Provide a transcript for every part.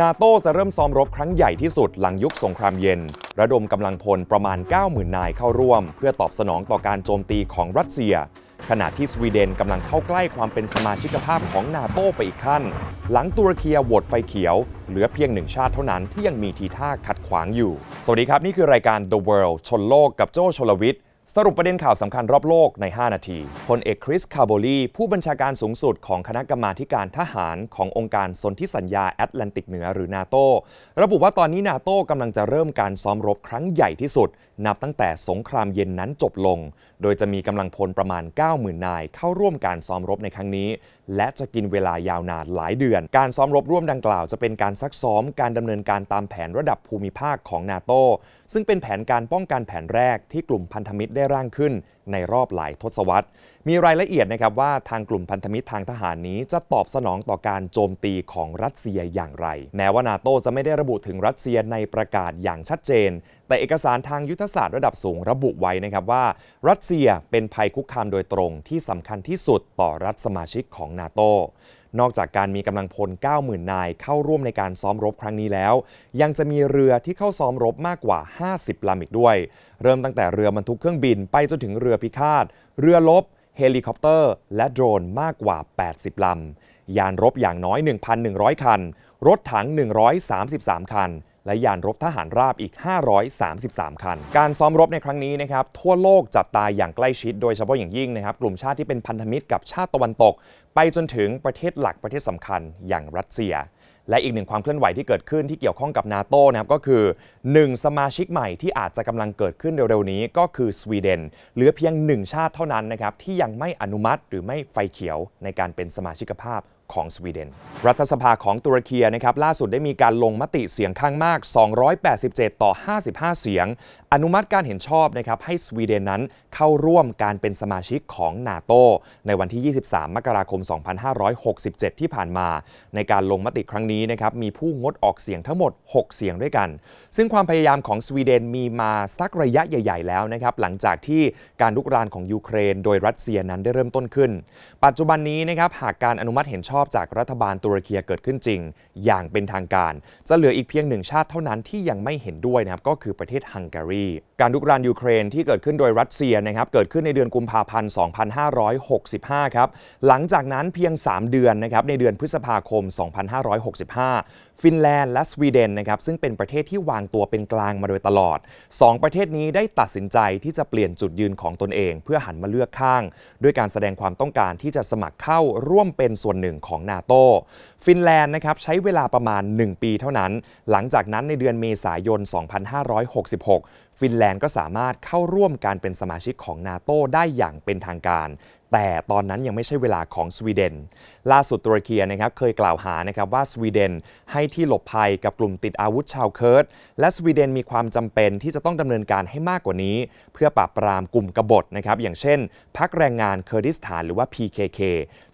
นาโตจะเริ่มซ้อมรบครั้งใหญ่ที่สุดหลังยุคสงครามเย็น ระดมกำลังพลประมาณ 90,000 นายเข้าร่วม เพื่อตอบสนองต่อการโจมตีของรัสเซีย ขณะที่สวีเดนกำลังเข้าใกล้ความเป็นสมาชิกภาพของนาโตไปอีกขั้น หลังตุรกีโหวตไฟเขียว เหลือเพียงหนึ่งชาติเท่านั้นที่ยังมีทีท่าขัดขวางอยู่ สวัสดีครับนี่คือรายการ The World ชนโลกกับโจชลวิทย์ สรุปประเด็นข่าวสำคัญรอบโลกใน 5 นาที พลเอกคริส คาร์โบลี ผู้บัญชาการสูงสุดของคณะกรรมาการทหารขององค์การสนธิสัญญาแอตแลนติกเหนือหรือนาโตระบุว่าตอนนี้นาโตกำลังจะเริ่มการซ้อมรบครั้งใหญ่ที่สุด นับตั้งแต่สงครามเย็นนั้นจบลง โดยจะมีกำลังพลประมาณ 90,000 นาย เข้าร่วมการซ้อมรบในครั้งนี้ และจะกินเวลายาวนานหลายเดือน การซ้อมรบร่วมดังกล่าวจะเป็นการซักซ้อมการดำเนินการตามแผนระดับภูมิภาคของนาโตซึ่งเป็นแผนการป้องกันแผนแรกที่กลุ่มพันธมิตรได้ได้ร่างขึ้นในรอบหลายทศวรรษ มีรายละเอียดนะครับว่าทางกลุ่มพันธมิตรทางทหารนี้จะตอบสนองต่อการโจมตีของรัสเซียอย่างไร แม้ว่านาโตจะไม่ได้ระบุถึงรัสเซียในประกาศอย่างชัดเจน แต่เอกสารทางยุทธศาสตร์ระดับสูงระบุไว้นะครับว่า รัสเซียเป็นภัยคุกคามโดยตรงที่สำคัญที่สุดต่อรัฐสมาชิกของนาโต นอกจากการมีกำลังพล 90,000 นายเข้าร่วมในการซ้อมรบครั้งนี้แล้ว ยังจะมีเรือที่เข้าซ้อมรบมากกว่า 50 ลำอีกด้วย เริ่มตั้งแต่เรือบรรทุกเครื่องบินไปจนถึงเรือพิฆาต เรือลบเฮลิคอปเตอร์ และโดรนมากกว่า 80 ลำ ยานรบอย่างน้อย 1,100 คัน รถถัง 133 คัน และยานรบทหารราบอีก 533 คัน การซ้อมรบในครั้งนี้นะครับทั่วโลกจับตาอย่างใกล้ชิดโดยเฉพาะอย่างยิ่งนะครับกลุ่มชาติที่เป็นพันธมิตรกับชาติตะวันตก ไปจนถึงประเทศหลักประเทศสำคัญอย่างรัสเซียและอีกหนึ่งความเคลื่อนไหวที่เกิดขึ้นที่เกี่ยวข้องกับนาโตนะครับก็คือ 1 สมาชิกใหม่ที่อาจจะกำลังเกิดขึ้นเร็วๆนี้ก็คือสวีเดนเหลือเพียง 1 ชาติเท่านั้นนะครับที่ยังไม่อนุมัติหรือไม่ไฟเขียวในการเป็นสมาชิกภาพ ของสวีเดน รัฐสภาของตุรกีนะครับล่าสุดได้มีการลงมติเสียงข้างมาก 287 ต่อ 55 เสียง อนุมัติการเห็นชอบนะครับให้สวีเดนนั้นเข้าร่วมการเป็นสมาชิกของนาโตในวันที่ 23 มกราคม 2567 ที่ผ่านมา ในการลงมติครั้งนี้นะครับมีผู้งดออกเสียงทั้งหมด 6 เสียงด้วยกัน ซึ่งความพยายามของสวีเดนมีมาสักระยะใหญ่ ๆ แล้วนะครับหลังจากที่การลุกรานของยูเครน โดยรัสเซียนั้นได้เริ่มต้นขึ้น ปัจจุบันนี้นะครับหากการอนุมัติเห็นชอบอบจากรัฐบาลตุรกีเกิดขึ้นจริง อย่างเป็นทางการ จะเหลืออีกเพียงหนึ่งชาติเท่านั้นที่ยังไม่เห็นด้วยนะครับก็คือประเทศฮังการี การลุกรานยูเครนที่เกิดขึ้นโดยรัสเซียนะครับเกิดขึ้นในเดือนกุมภาพันธ์ 2565 ครับหลังจากนั้นเพียง 3 เดือนนะครับในเดือนพฤษภาคม 2565ฟินแลนด์และสวีเดนนะครับซึ่งเป็นประเทศที่วางตัวเป็นกลางมาโดยตลอด 2 ประเทศนี้ได้ตัดสินใจที่จะเปลี่ยนจุดยืนของตนเอง เพื่อหันมาเลือกข้าง ด้วยการแสดงความต้องการที่จะสมัครเข้าร่วมเป็นส่วนหนึ่งของนาโตฟินแลนด์นะครับใช้เวลาประมาณ 1 ปีเท่านั้น หลังจากนั้นในเดือนเมษายน 2566 ฟินแลนด์ก็สามารถเข้าร่วมการเป็นสมาชิกของนาโตได้อย่างเป็นทางการ แต่ตอนนั้นยังไม่ใช่เวลาของสวีเดน ล่าสุดตุรกีนะครับเคยกล่าวหานะครับว่าสวีเดนให้ที่หลบภัยกับกลุ่มติดอาวุธชาวเคิร์ดและสวีเดนมีความจำเป็นที่จะต้องดำเนินการให้มากกว่านี้ เพื่อปราบปรามกลุ่มกบฏนะครับอย่างเช่นพรรคแรงงานเคอร์ดิสถานหรือว่า PKK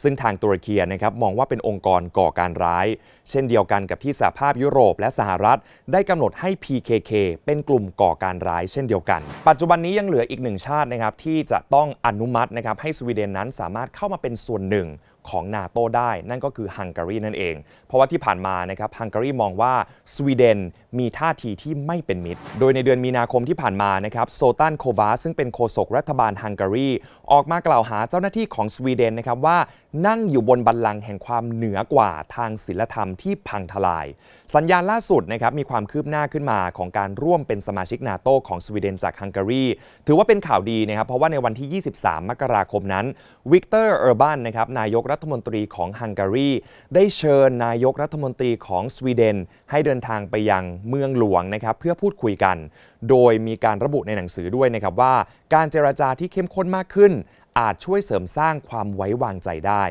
ซึ่งทางตุรกีนะครับมองว่าเป็นองค์กรก่อการร้าย เช่นเดียวกันกับที่สหภาพยุโรปและสหรัฐ ได้กำหนดให้ PKK เป็นกลุ่มก่อการร้ายเช่นเดียวกัน ปัจจุบันนี้ยังเหลืออีกหนึ่งชาตินะครับที่จะต้องอนุมัตินะครับให้สวีเดนนั้นสามารถเข้ามาเป็นส่วนหนึ่งของนาโตได้ นั่นก็คือฮังการีนั่นเอง เพราะว่าที่ผ่านมานะครับฮังการีมองว่าสวีเดนมีท่าทีที่ไม่เป็นมิตร โดยในเดือนมีนาคมที่ผ่านมานะครับโซตันโควาซึ่งเป็นโฆษกรัฐบาลฮังการีออกมากล่าวหาเจ้าหน้าที่ของสวีเดนนะครับว่านั่งอยู่บนบัลลังก์แห่งความเหนือกว่าทางศิลธรรมที่พังทลาย สัญญาณล่าสุดนะครับมีความคืบหน้าขึ้นมาของการร่วมเป็นสมาชิกนาโตของสวีเดนจากฮังการีถือว่าเป็นข่าวดีนะครับเพราะว่าในวันที่ 23 มกราคมนั้นวิกเตอร์เออร์บันนะครับนายกรัฐมนตรีของฮังการี ได้เชิญนายกรัฐมนตรีของสวีเดน ให้เดินทางไปยังเมืองหลวงนะครับเพื่อพูดคุยกัน โดยมีการระบุในหนังสือด้วยนะครับว่า การเจรจาที่เข้มข้นมากขึ้น อาจช่วยเสริมสร้างความไว้วางใจได้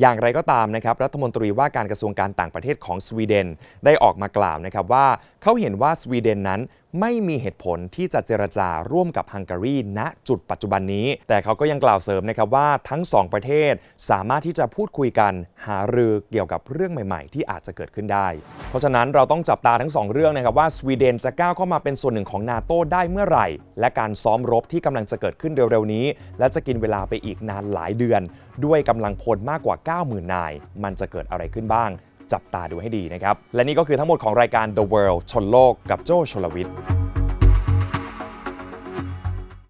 อย่างไรก็ตามนะครับรัฐมนตรีว่าการกระทรวงการต่างประเทศของสวีเดนได้ออกมากล่าวนะครับว่าเขาเห็นว่าสวีเดนนั้นไม่มีเหตุผลที่จะเจรจาร่วมกับฮังการีณจุดปัจจุบันนี้ แต่เขาก็ยังกล่าวเสริมนะครับว่าทั้ง 2 ประเทศสามารถที่จะพูดคุยกันหารือเกี่ยวกับเรื่องใหม่ ๆ ที่อาจจะเกิดขึ้นได้ เพราะฉะนั้นเราต้องจับตาทั้ง 2 เรื่องนะครับว่าสวีเดนจะก้าวเข้ามาเป็นส่วนหนึ่งของนาโตได้เมื่อไหร่ และการซ้อมรบที่กำลังจะเกิดขึ้นเร็วๆนี้ และจะกินเวลาไปอีกนานหลายเดือน ด้วยกำลังพลมากกว่า90,000 นาย มันจะเกิดอะไรขึ้นบ้าง จับตาดูให้ดีนะครับ และนี่ก็คือทั้งหมดของรายการ The World ชนโลกกับโจชลวิทย์